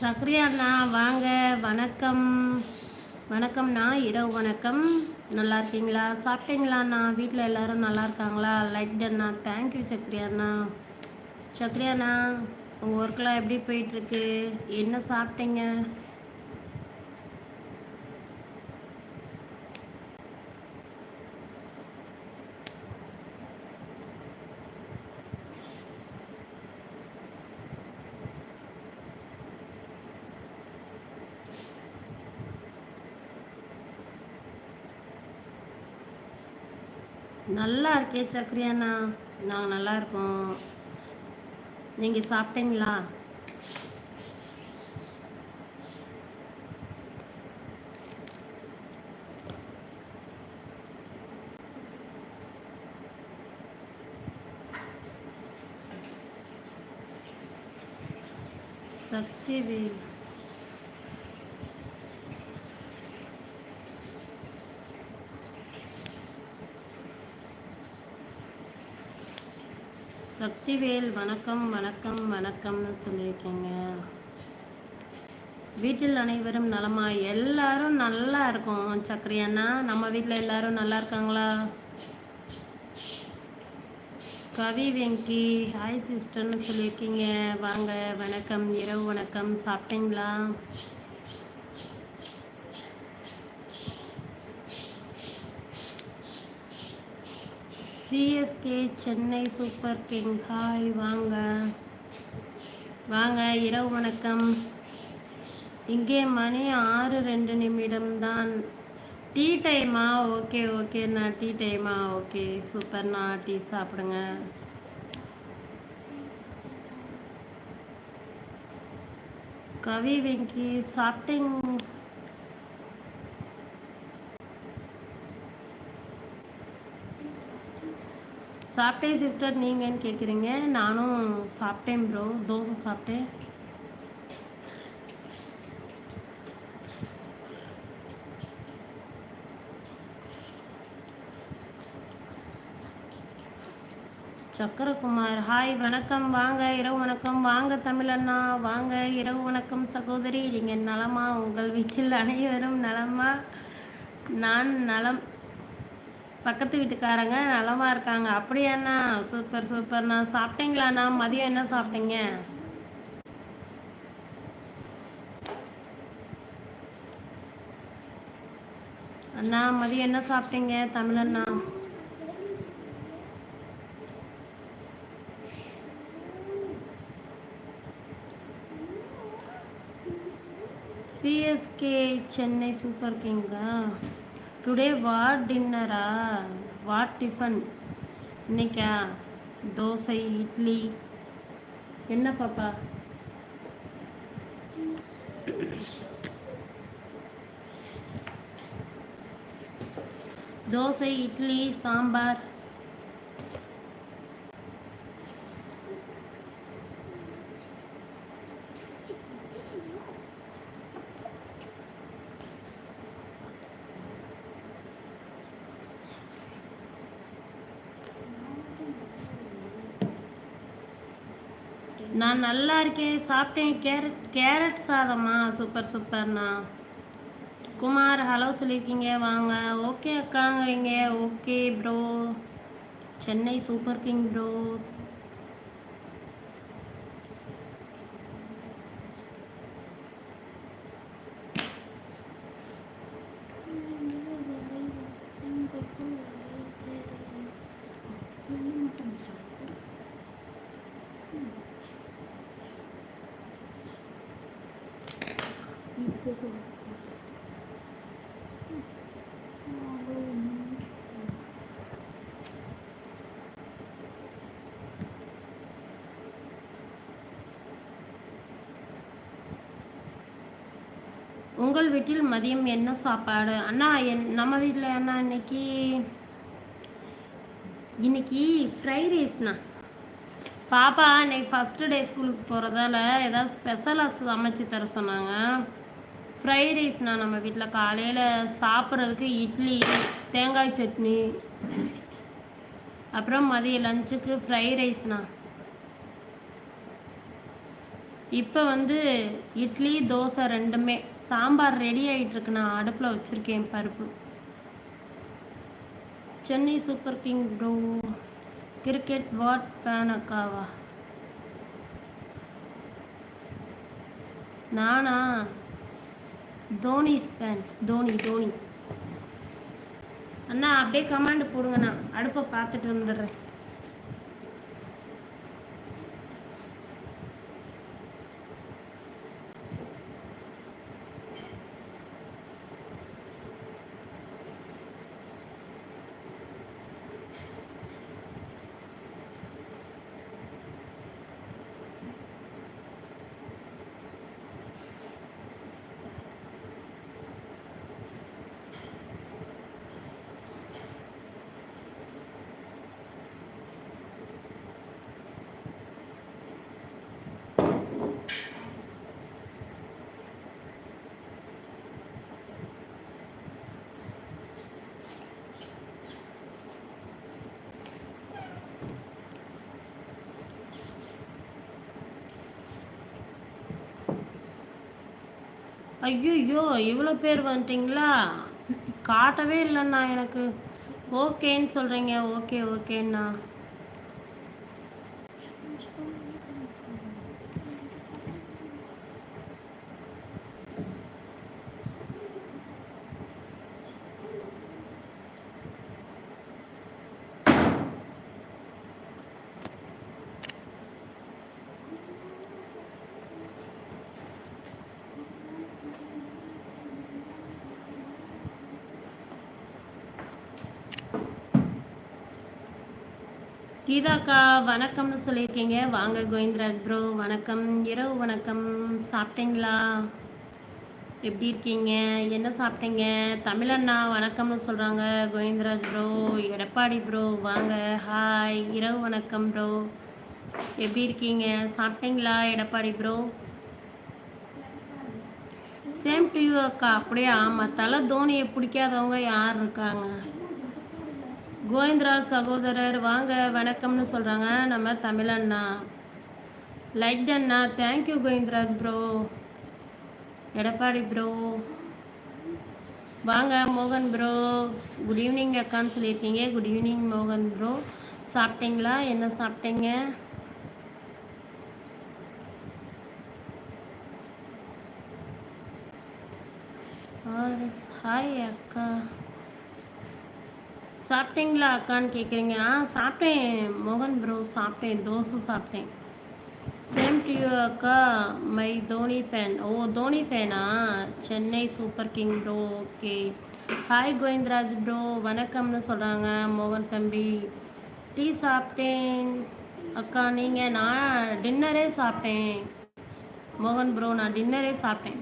சக்ரியா அண்ணா வாங்க. வணக்கம். வணக்கம்ண்ணா. இரவு வணக்கம். நல்லா இருக்கீங்களா? சாப்பிட்டீங்களா அண்ணா வீட்டில் எல்லாரும் நல்லா இருக்காங்களா? லைக் அண்ணா தேங்க்யூ சக்ரியா அண்ணா சக்ரியா அண்ணா உங்கள் ஒர்க்கெலாம் எப்படி போயிட்டுருக்கு என்ன சாப்பிட்டீங்க? நல்லா இருக்கே சக்ரியாண்ணா. நாங்கள் நல்லா இருக்கோம் நீங்கள் சாப்பிட்டீங்களா? சக்திவேல். சக்திவேல் வணக்கம் வணக்கம் வணக்கம்னு சொல்லியிருக்கீங்க. வீட்டில் அனைவரும் நலமா? எல்லாரும் நல்லா இருக்கும். சக்கரையண்ணா நம்ம வீட்டில் எல்லாரும் நல்லா இருக்காங்களா? கவி வெங்கி ஹாய் சிஸ்டர்னு சொல்லியிருக்கீங்க. வாங்க வணக்கம் இரவு வணக்கம். சாப்பிட்டீங்களா? CSK Chennai super king. Hi வாங்க. வாங்க இரவு வணக்கம். இங்கே மணி ஆறு ரெண்டு நிமிடம் தான் டீ டைமா ஓகே ஓகேண்ணா டீ டைமா ஓகே சூப்பர்ண்ணா டீ சாப்பிடுங்க. கவி வெங்கி சாப்பிட்டீங்க? சாப்பிட்டேன் சிஸ்டர் நீங்கன்னு கேட்குறீங்க நானும் சாப்பிட்டேன் ப்ரோ தோசை சாப்பிட்டேன். சக்கரகுமார் ஹாய் வணக்கம். வாங்க இரவு வணக்கம். வாங்க தமிழண்ணா. வாங்க இரவு வணக்கம் சகோதரி. நீங்கள் நலமா? உங்கள் வீட்டில் அனைவரும் நலமா? நான் நலம் பக்கத்து வீட்டுக்காரங்க நலமா இருக்காங்க. அப்படியாண்ணா சூப்பர் சூப்பர்ண்ணா சாப்பிட்டீங்களாண்ணா மதியம் என்ன சாப்பிட்டீங்க? அண்ணா மதியம் என்ன சாப்பிட்டீங்க? தமிழண்ணா சிஎஸ்கே சென்னை சூப்பர் கிங்கா? டுடே வாட் டின்னரா வாட் டிஃபன் இன்னைக்கா? தோசை இட்லி. என்ன பாப்பா? தோசை இட்லி சாம்பார். நான் நல்லா இருக்கேன். சாப்பிட்டேன். கேரட் கேரட் சாதமா சூப்பர் சூப்பர்ண்ணா. குமார் ஹலோ சொல்லியிருக்கீங்க. வாங்க. Okay அக்காங்கிறீங்க okay bro Chennai super king bro உங்கள் வீட்டில் மதியம் என்ன சாப்பாடு? அண்ணா என் நம்ம வீட்டில் அண்ணா இன்னைக்கு இன்னைக்கு ஃப்ரை ரைஸ்ண்ணா பாப்பா இன்னைக்கு ஃபஸ்ட்டு டே ஸ்கூலுக்கு போகிறதால ஏதாவது ஸ்பெஷலாக சமைச்சு தர சொன்னாங்க. ஃப்ரை ரைஸ்ண்ணா நம்ம வீட்டில் காலையில் சாப்பிட்றதுக்கு இட்லி தேங்காய் சட்னி அப்புறம் மதிய லஞ்சுக்கு ஃப்ரைட் ரைஸ்ண்ணா இப்போ வந்து இட்லி தோசை ரெண்டுமே சாம்பார் ரெடி ஆகிட்டுருக்கு நான் அடுப்பில் வச்சுருக்கேன் பருப்பு. Chennai super king bro cricket what fan அக்காவா? நானா? தோனி ஸ்பேன் தோனி தோனி. அண்ணா அப்படியே கமாண்ட் போடுங்கண்ணா. அடுப்பை பார்த்துட்டு வந்துடுறேன். ஐயோ இவ்வளோ பேர் வந்துட்டிங்களா? காட்டவே இல்லைண்ணா எனக்கு. ஓகேன்னு சொல்கிறீங்க ஓகே ஓகேண்ணா. கீதாக்கா வணக்கம்னு சொல்லியிருக்கீங்க. வாங்க கோவிந்தராஜ் ப்ரோ வணக்கம். இரவு வணக்கம். சாப்பிட்டீங்களா? எப்படி இருக்கீங்க? என்ன சாப்பிட்டீங்க? தமிழண்ணா வணக்கம்னு சொல்கிறாங்க கோவிந்தராஜ் ப்ரோ எடப்பாடி ப்ரோ வாங்க. ஹாய் இரவு வணக்கம் ப்ரோ எப்படி இருக்கீங்க? சாப்பிட்டீங்களா Edappadi bro same to you அக்கா. அப்படியே? ஆமாம் தலை தோனியை பிடிக்காதவங்க யார் இருக்காங்க? கோவிந்தராஜ் சகோதரர் வாங்க வணக்கம்னு சொல்கிறாங்க நம்ம தமிழண்ணா like Anna. Thank you Govindaraj bro Edappadi bro வாங்க மோகன் ப்ரோ குட் ஈவினிங் அக்கான்னு சொல்லியிருக்கீங்க. குட் ஈவினிங் மோகன் ப்ரோ சாப்பிட்டீங்களா? என்ன சாப்பிட்டீங்க? ஹாய் அக்கா. சாப்பிட்டீங்களா அக்கான்னு கேட்குறீங்க ஆ சாப்பிட்டேன் மோகன் ப்ரோ சாப்பிட்டேன் தோசை சாப்பிட்டேன். சேம் டு யூ அக்கா my Dhoni fan oh Dhoni ஃபேனா Chennai super king bro okay hi Govindaraj bro வணக்கம்னு சொல்கிறாங்க மோகன் தம்பி. டீ சாப்பிட்டேன். அக்கா நீங்கள் நான் டின்னரே சாப்பிட்டேன். மோகன் ப்ரோ நான் டின்னரே சாப்பிட்டேன்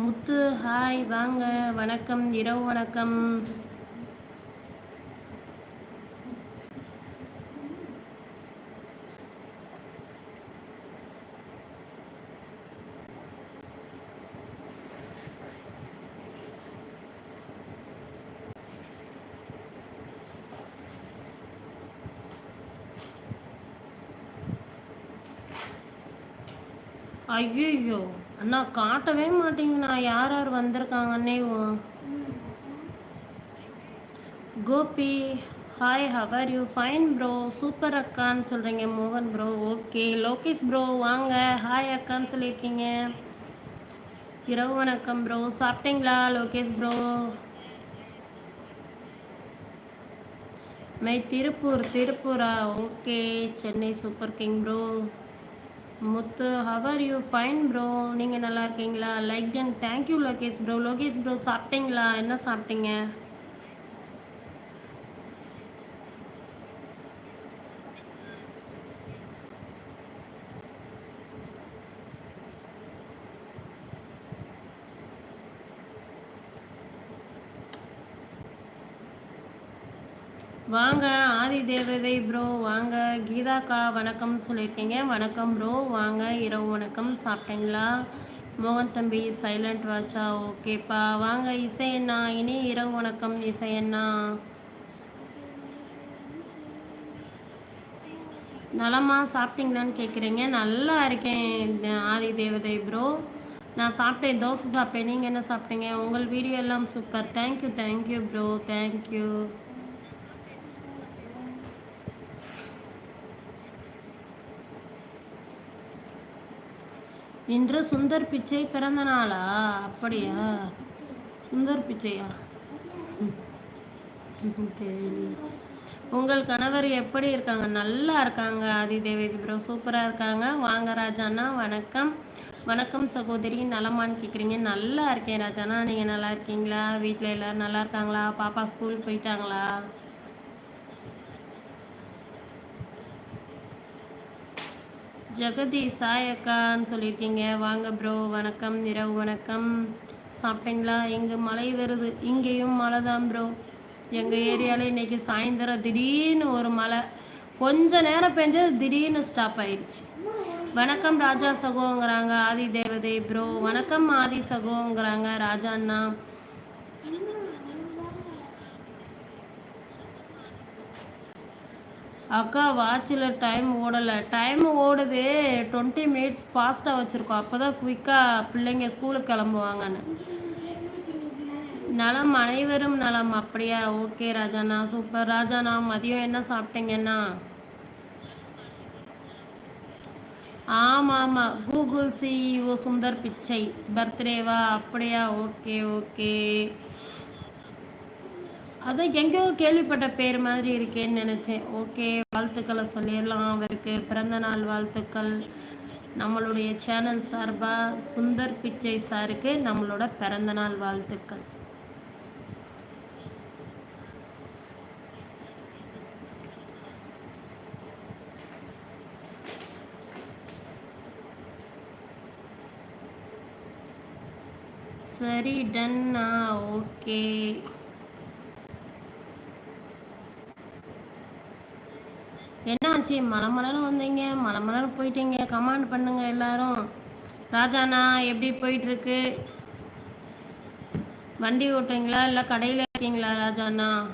முத்து ஹாய் வாங்க. வணக்கம். இரவு வணக்கம். ஐயோ அண்ணா காட்டவே மாட்டீங்கண்ணா. யார் யார் வந்திருக்காங்கன்னே Gopi hi how are you fine bro super அக்கான்னு சொல்கிறீங்க மோகன் ப்ரோ ஓகே லோகேஷ் ப்ரோ வாங்க. ஹாய் அக்கான்னு சொல்லியிருக்கீங்க. இரவு வணக்கம் ப்ரோ சாப்பிட்டீங்களா Lokesh bro my Tiruppur திருப்பூரா? Okay Chennai super king bro Muthu how are you fine bro நீங்கள் நல்லா இருக்கீங்களா? Like ten thank you Lokesh bro Lokesh bro சாப்பிட்டீங்களா? என்ன சாப்பிட்டீங்க? வாங்க. ஆதி தேவதை ப்ரோ வாங்க. கீதாக்கா வணக்கம் சொல்லியிருக்கீங்க. வணக்கம் ப்ரோ. வாங்க. இரவு வணக்கம். சாப்பிட்டீங்களா? மோகன் தம்பி சைலண்ட் வாட்சா ஓகேப்பா. வாங்க இசையண்ணா. இனி இரவு வணக்கம் இசையண்ணா. நலமா சாப்பிட்டீங்களான்னு கேட்குறீங்க நல்லா இருக்கேன் ஆதி தேவதை ப்ரோ. நான் சாப்பிட்டேன் தோசை சாப்பிட்டேன். நீங்கள் என்ன சாப்பிட்டீங்க? உங்கள் வீடியோ எல்லாம் super. Thank you thank you bro thank you இன்று சுந்தர் பிச்சை பிறந்த நாளா? அப்படியா? சுந்தர் பிச்சையா? உங்கள் கணவர் எப்படி இருக்காங்க? நல்லா இருக்காங்க ஆதிதேவி ப்ரோ சூப்பராக இருக்காங்க. வாங்க ராஜாண்ணா. வணக்கம். வணக்கம் சகோதரி. நலமான்னு கேட்குறீங்க நல்லா இருக்கேன் ராஜாண்ணா. நீங்கள் நல்லா இருக்கீங்களா? வீட்டில் எல்லோரும் நல்லா இருக்காங்களா? பாப்பா ஸ்கூல் போயிட்டாங்களா? ஜெகதி சாயக்கான்னு சொல்லியிருக்கீங்க. வாங்க ப்ரோ வணக்கம் இரவு வணக்கம். சாப்பிட்டீங்களா? இங்கே மழை வருது. இங்கேயும் மழை தான் ப்ரோ எங்கள் ஏரியாவில் இன்றைக்கி சாயந்தரம் திடீர்னு ஒரு மழை. கொஞ்ச நேரம் பெஞ்சது திடீர்னு ஸ்டாப் ஆயிடுச்சு வணக்கம் ராஜா சகோங்கிறாங்க. ஆதி தேவதை ப்ரோ வணக்கம் ஆதி சகோங்கிறாங்க ராஜா அண்ணா. அக்கா வாட்சில் டைம் ஓடலை. டைம் ஓடுது. டுவெண்ட்டி மினிட்ஸ் ஃபாஸ்ட்டாக வச்சுருக்கோம். அப்போ தான் குயிக்காக பிள்ளைங்க ஸ்கூலுக்கு கிளம்புவாங்கன்னு. நலம் அனைவரும் நலம். அப்படியா? ஓகே ராஜாண்ணா. சூப்பர் ராஜாண்ணா மதியம் என்ன சாப்பிட்டீங்கண்ணா ஆமாம். ஆமாம் கூகுள் சிஇஓ சுந்தர் பிச்சை. பர்த்டேவா அப்படியா? ஓகே ஓகே அதான் எங்கேயோ கேள்விப்பட்ட பேர் மாதிரி இருக்கேன்னு நினச்சேன். ஓகே வாழ்த்துக்களை சொல்லிடலாம் அவருக்கு. பிறந்த நாள் வாழ்த்துக்கள். நம்மளுடைய சேனல் சார்பாக சுந்தர் பிச்சை சாருக்கு நம்மளோட பிறந்தநாள் வாழ்த்துக்கள். சரி டன்னா ஓகே. மலை மலமலன்னு வந்தீங்க. மலமலன்னு போயிட்டீங்க. கமாண்ட் பண்ணுங்க எல்லாரும். ராஜாண்ணா எப்படி போயிட்டுருக்கு? வண்டி ஓட்டுறீங்களா? இல்லை கடையில் இருக்கீங்களா ராஜாண்ணா?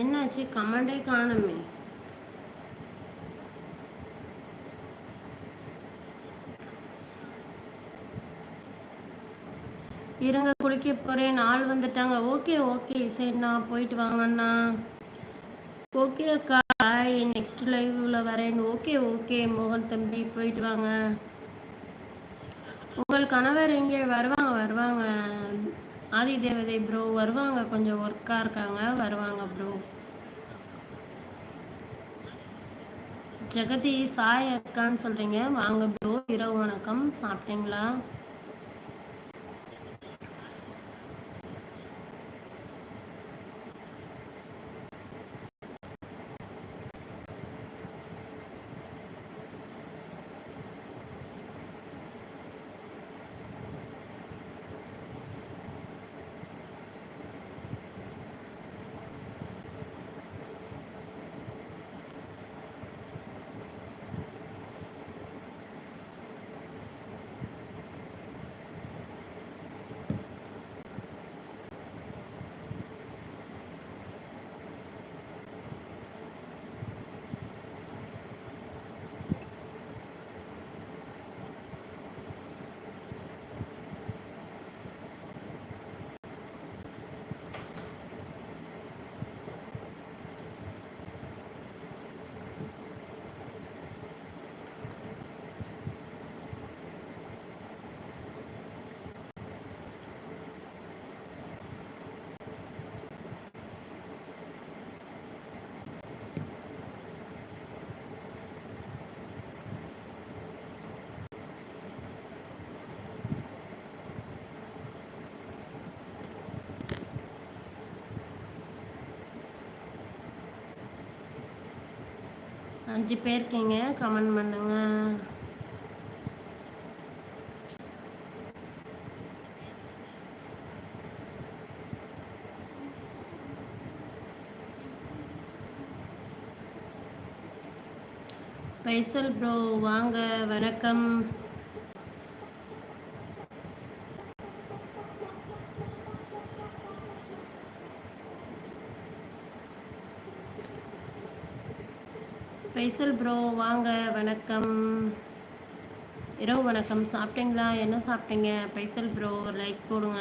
என்னாச்சு? கமெண்டே காணுமே. இருங்க குளிக்க போகிறேன் ஆள் வந்துட்டாங்க. Okay okay. சரிண்ணா போயிட்டு வாங்கண்ணா ஓகே அக்கா. நெக்ஸ்ட் லைவ்ல வரேன். Okay okay. மோகன் தம்பி போயிட்டு வாங்க. உங்கள் கணவர் இங்கே வருவாங்க வருவாங்க. ஆதி தேவதை ப்ரோ வருவாங்க கொஞ்சம் ஒர்க்காக இருக்காங்க வருவாங்க ப்ரோ ஜெகதி சாய் அக்கான்னு சொல்கிறீங்க வாங்க ப்ரோ இரவு வணக்கம். சாப்பிட்டீங்களா? அஞ்சு பேர் இருக்கீங்க கமெண்ட் பண்ணுங்க. பைசல் ப்ரோ வாங்க. வணக்கம். பைசல் ப்ரோ வாங்க வணக்கம். இரவு வணக்கம். சாப்பிட்டீங்களா? என்ன சாப்பிட்டீங்க? பைசல் ப்ரோ லைக் போடுங்க.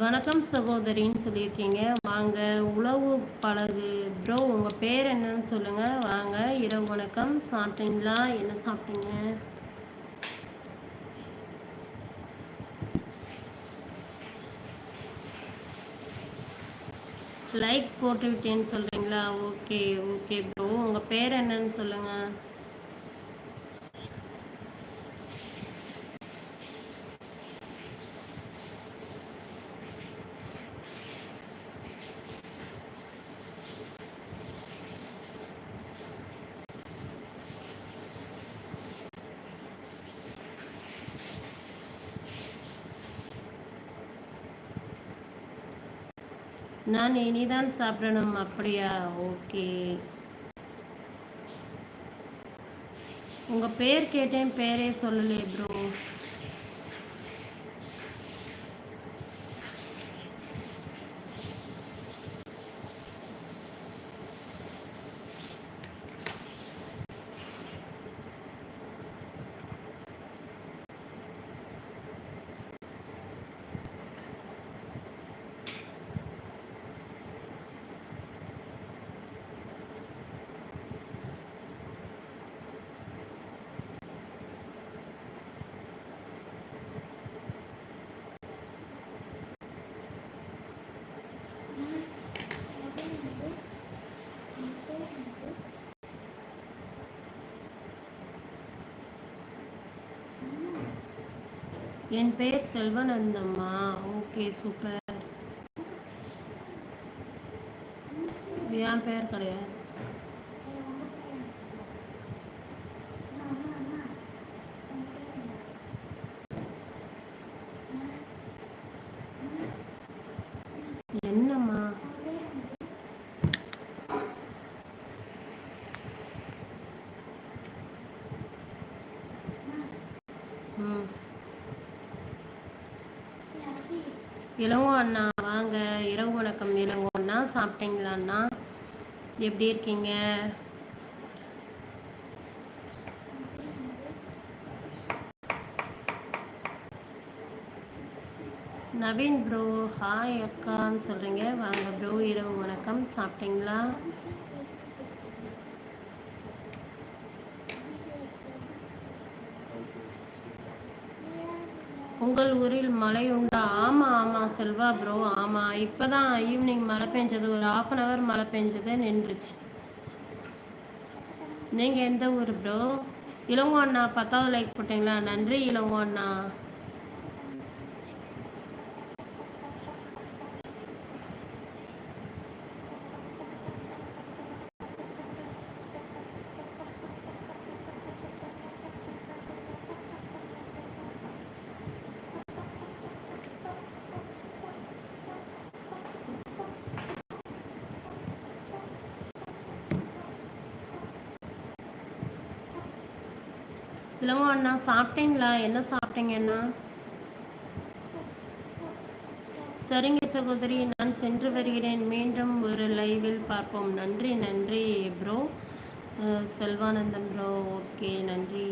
வணக்கம் சகோதரின்னு சொல்லியிருக்கீங்க. வாங்க உழவு பழகு. ப்ரோ உங்கள் பேர் என்னன்னு சொல்லுங்கள் வாங்க இரவு வணக்கம். சாப்பிட்டீங்களா? என்ன சாப்பிட்டீங்க? லைக் போட்டு விட்டேன்னு சொல்கிறீங்களா ஓகே ஓகே ப்ரோ உங்கள் பேர் என்னன்னு சொல்லுங்கள் நான் இனிதான் சாப்பிடணும் அப்படியா? ஓகே. உங்கள் பேர் கேட்டேன் பேரே சொல்லலே ப்ரோ என் பெயர் செல்வநந்தம்மா. ஓகே சூப்பர் என் பெயர் கிடையாது என்னம்மா ம் இளங்கோ அண்ணா வாங்க. இரவு வணக்கம். இரவு அண்ணா சாப்பிட்டீங்களா அண்ணா எப்படி இருக்கீங்க? நவீன் ப்ரோ ஹாய் அக்கான்னு சொல்கிறீங்க வாங்க ப்ரோ இரவு வணக்கம். சாப்பிட்டீங்களா? உங்கள் ஊரில் மழை உண்டா? ஆமாம் ஆமாம் செல்வா ப்ரோ ஆமாம் இப்போ தான் ஈவினிங் மழை பெஞ்சது. ஒரு ஆஃப் அன் ஹவர் மழை பெஞ்சது நின்றுச்சு. நீங்கள் எந்த ஊர் ப்ரோ இளங்கோ அண்ணா பத்தாவது லைக் போட்டிங்களா? நன்றி இளங்கோ அண்ணா. சாப்பிட்டீங்களா? என்ன சாப்பிட்டீங்கண்ணா சரிங்க சகோதரி நான் சென்று வருகிறேன். மீண்டும் ஒரு லைவில் பார்ப்போம். நன்றி நன்றி ப்ரோ செல்வானந்தம் ப்ரோ ஓகே நன்றி.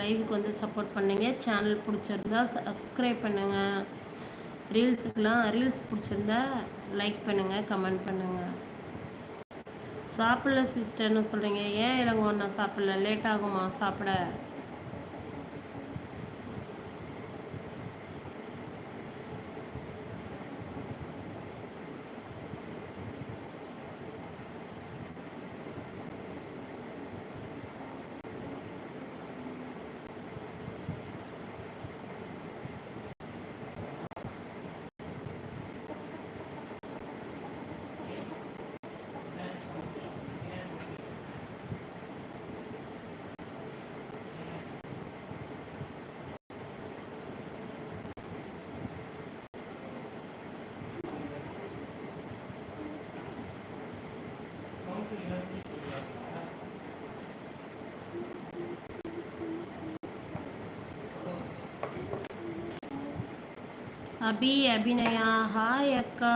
லைவுக்கு வந்து சப்போர்ட் பண்ணுங்க. சேனல் பிடிச்சிருந்தா சப்ஸ்கிரைப் பண்ணுங்கள் ரீல்ஸுக்கெலாம் ரீல்ஸ் பிடிச்சிருந்தா லைக் பண்ணுங்கள் கமெண்ட் பண்ணுங்கள் சாப்பிடல சிஸ்டர்னு சொல்கிறீங்க ஏன் இறங்குவோம் நான் சாப்பிடல? லேட் ஆகுமா? சாப்பிட? அபி அபிநயா ஹாய் அக்கா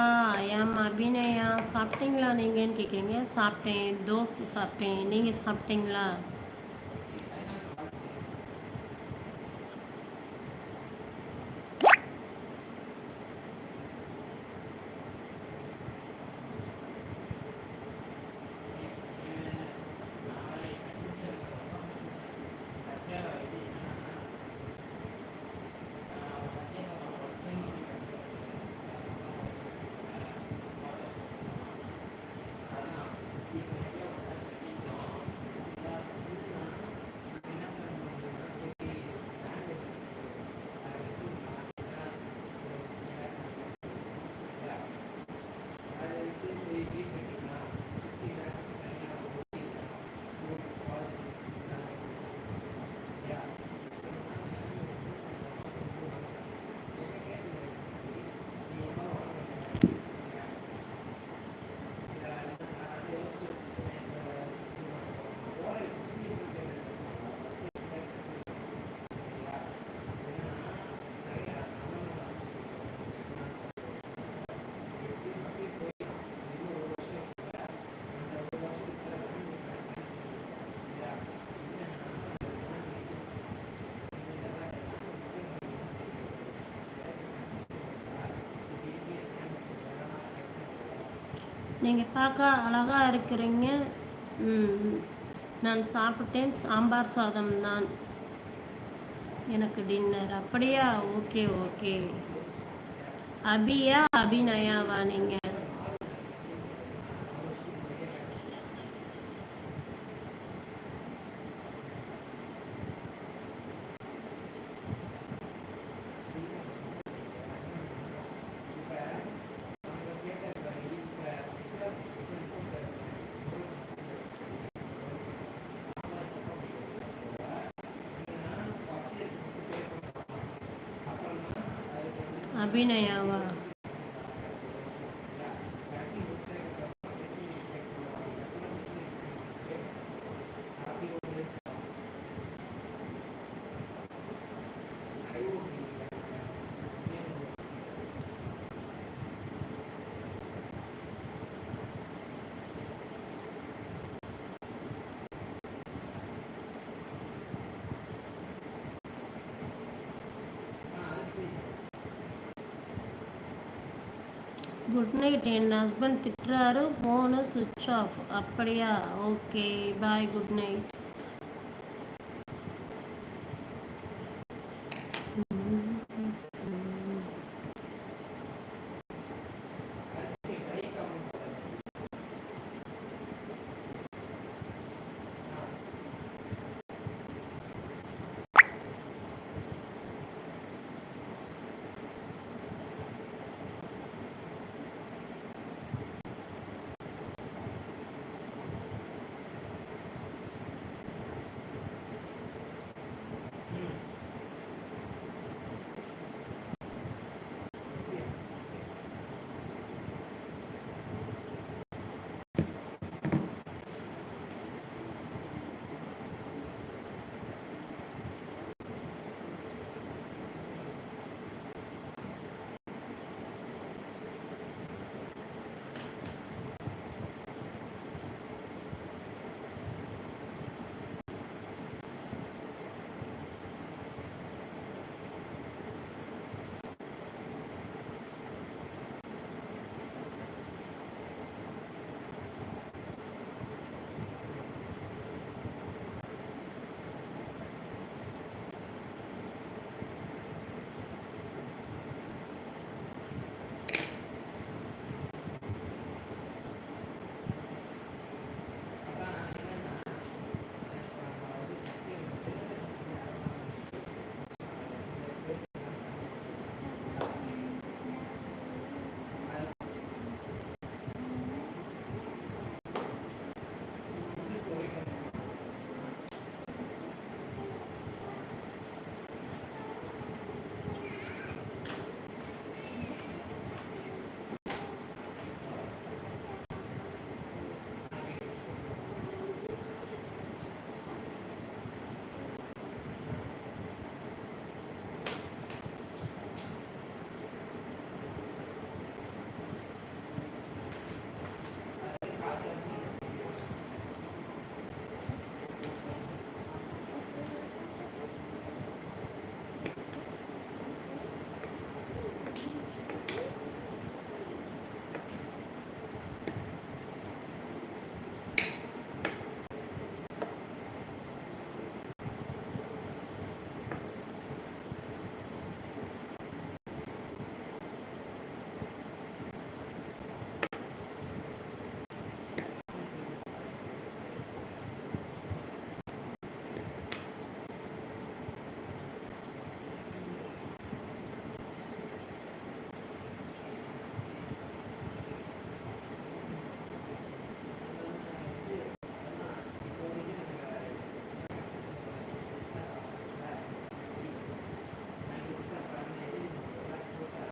எம் அபிநயா சாப்பிட்டீங்களா நீங்கன்னு கேட்குறீங்க சாப்பிட்டேன். தோசை சாப்பிட்டேன். நீங்கள் சாப்பிட்டீங்களா? நீங்கள் பார்க்க அழகாக இருக்கிறீங்க. நான் சாப்பிட்டேன். சாம்பார் சாதம் தான். எனக்கு டின்னர் அப்படியா? Okay okay. அபியா அபிநயாவா நீங்கள் அபிநயாவா குட் நைட் என் ஹஸ்பண்ட் திட்டுறாரு ஃபோனு சுவிட்ச் ஆஃப் அப்படியா? Okay bye good night